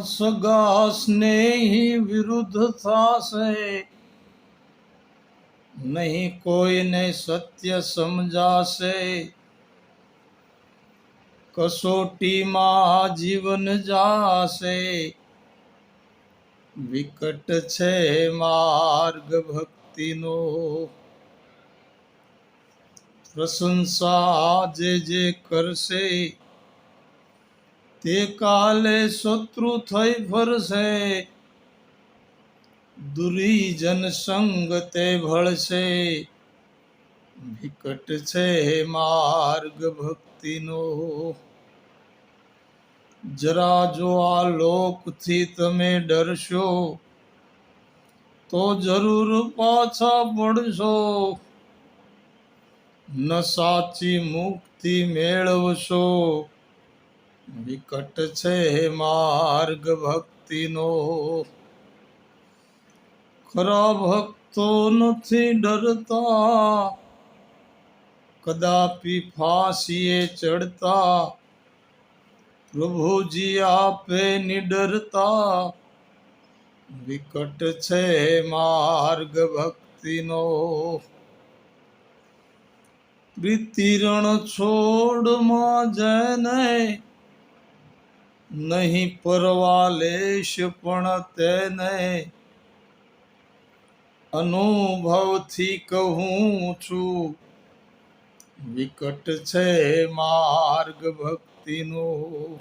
સગા સ્નેહી વિરુદ્ધ થાશે. નહીં કોઈને સત્ય સમજાશે. કસોટીમાં જીવન જાશે. વિકટ છે માર્ગ ભક્તિનો. પ્રશંસા જે જે કરશે તે કાલે શત્રુ થઈ ફરશે. દુરીજન સંગ તે ભળશે. વિકટ છે માર્ગ ભક્તિનો. જરા જો આ લોકથી તમે ડરશો, તો જરૂર પાછા પડશો. ન સાચી મુક્તિ મેળવશો. વિકટ છે માર્ગ ભક્તિનો. ખરા ભક્તો નથી ડરતા. કદાપી ફાંસીએ ચડતા. પ્રભુજી આપે નિડરતા. વિકટ છે માર્ગ ભક્તિનો. પ્રીતિરણ છોડમાં જને નહીં પરવા લેશ પણ તેને અનુભવથી કહું છું. વિકટ છે માર્ગ ભક્તિનો.